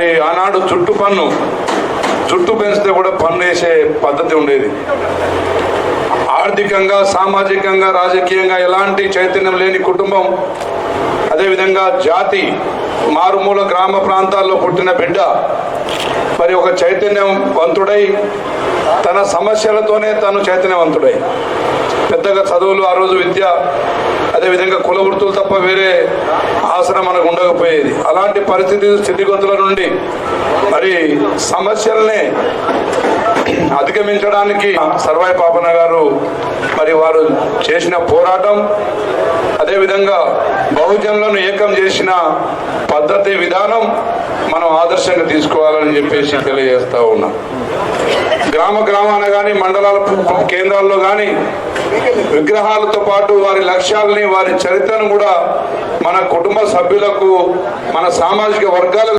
మరి ఆనాడు జుట్టు పన్ను జుట్టు పెంచితే కూడా పన్ను వేసే పద్ధతి ఉండేది. ఆర్థికంగా సామాజికంగా రాజకీయంగా ఎలాంటి చైతన్యం లేని కుటుంబం అదేవిధంగా జాతి మారుమూల గ్రామ ప్రాంతాల్లో పుట్టిన బిడ్డ మరి ఒక చైతన్యవంతుడై తన సమస్యలతోనే తను చైతన్యవంతుడై. పెద్దగా చదువులు ఆ రోజు విద్య అదేవిధంగా కులవృత్తులు తప్ప వేరే ఆసనం మనకు ఉండకపోయేది. అలాంటి పరిస్థితి స్థితిగతుల నుండి మరి సమస్యల్ని అధిగమించడానికి సర్వాయి పాపన గారు మరి వారు చేసిన పోరాటం అదేవిధంగా బహుజనులను ఏకం చేసిన పద్ధతి విధానం మనం ఆదర్శంగా తీసుకోవాలని చెప్పేసి తెలియజేస్తా ఉన్నాం. గ్రామ గ్రామాన కానీ మండలాల కేంద్రాల్లో కానీ విగ్రహాలతో పాటు వారి లక్ష్యాలని వారి చరిత్రను కూడా మన కుటుంబ సభ్యులకు మన సామాజిక వర్గాలకు